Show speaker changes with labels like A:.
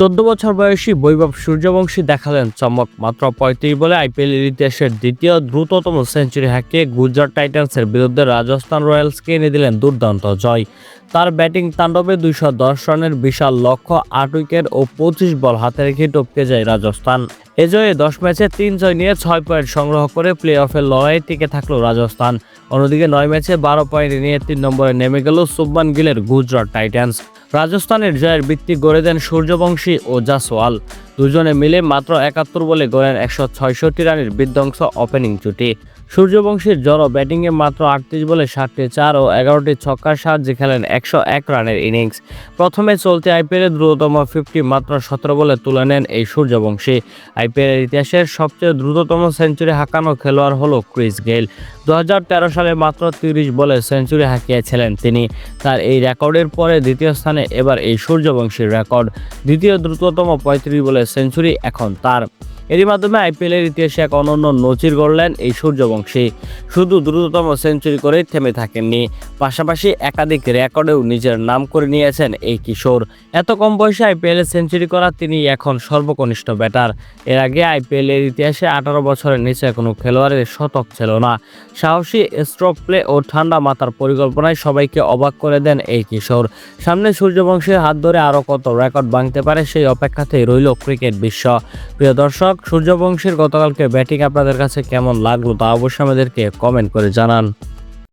A: চোদ্দ বছর বয়সী বৈভব সূর্যবংশী দেখালেন চমক, মাত্র পঁয়ত্রিশ বলে আইপিএল ইতিহাসের দ্বিতীয় দ্রুততম সেঞ্চুরি হাঁকিয়ে গুজরাট টাইটান্সের বিরুদ্ধে রাজস্থান রয়্যালসকে এনে দিলেন দুর্দান্ত জয়। তার ব্যাটিং তাণ্ডবে দুইশো দশ রানের বিশাল লক্ষ্য, আট উইকেট ও পঁচিশ বল হাতে রেখে টপকে যায় রাজস্থান। এ জয়ে দশ ম্যাচে তিন জয় নিয়ে ছয় পয়েন্ট সংগ্রহ করে প্লে অফের লড়াইয়ে টিকে থাকল রাজস্থান। অন্যদিকে নয় ম্যাচে বারো পয়েন্ট নিয়ে তিন নম্বরে নেমে গেল সুব্বান গিলের গুজরাট টাইটান্স। রাজস্থানের জয়ের ভিত্তি গড়ে দেন সূর্যবংশী ও জাসওয়াল। দুজনে মিলে মাত্র একাত্তর বলে গড়েন একশো ছয়ষট্টি রানের বিধ্বংস ওপেনিং জুটি সূর্যবংশীর জড়ো ব্যাটিংয়ে মাত্র আটত্রিশ বলে ষাটটি চার ও এগারোটি ছক্কার সাহায্যে খেলেন একশো এক রানের ইনিংস প্রথমে চলতি আইপিএলের দ্রুততম ফিফটি মাত্র সতেরো বলে তুলে নেন এই সূর্যবংশী। আইপিএলের ইতিহাসের সবচেয়ে দ্রুততম সেঞ্চুরি হাঁকানো খেলোয়াড় হলো ক্রিস গেইল। দু সালে মাত্র তিরিশ বলে সেঞ্চুরি হাঁকিয়েছিলেন তিনি। তার এই রেকর্ডের পরে দ্বিতীয় স্থানে এবার এই সূর্যবংশীর রেকর্ড। দ্বিতীয় দ্রুততম পঁয়ত্রিশ বলে সেঞ্চুরি এখন তার এরই মাধ্যমে আইপিএলের ইতিহাসে এক অনন্য নজির গড়লেন এই সূর্যবংশী। শুধু দ্রুততম সেঞ্চুরি করেই থেমে থাকেননি, পাশাপাশি একাধিক রেকর্ডেও নিজের নাম করে নিয়েছেন এই কিশোর। এত কম বয়সে আইপিএলে সেঞ্চুরি করা তিনি এখন সর্বকনিষ্ঠ ব্যাটার। এর আগে আইপিএলের ইতিহাসে আঠারো বছরের নিচে কোনো খেলোয়াড়ের শতক ছিল না। সাহসী স্ট্রোক প্লে ও ঠান্ডা মাথার পরিকল্পনায় সবাইকে অবাক করে দেন এই কিশোর। সামনে সূর্যবংশীর হাত ধরে আরও কত রেকর্ড ভাঙতে পারে সেই অপেক্ষাতেই রইল ক্রিকেট বিশ্ব। প্রিয় দর্শক সূর্যবংশীর গতকালকে ব্যাটিং আপনাদের কাছে কেমন লাগল তা অবশ্যই আমাদেরকে কমেন্ট করে জানান।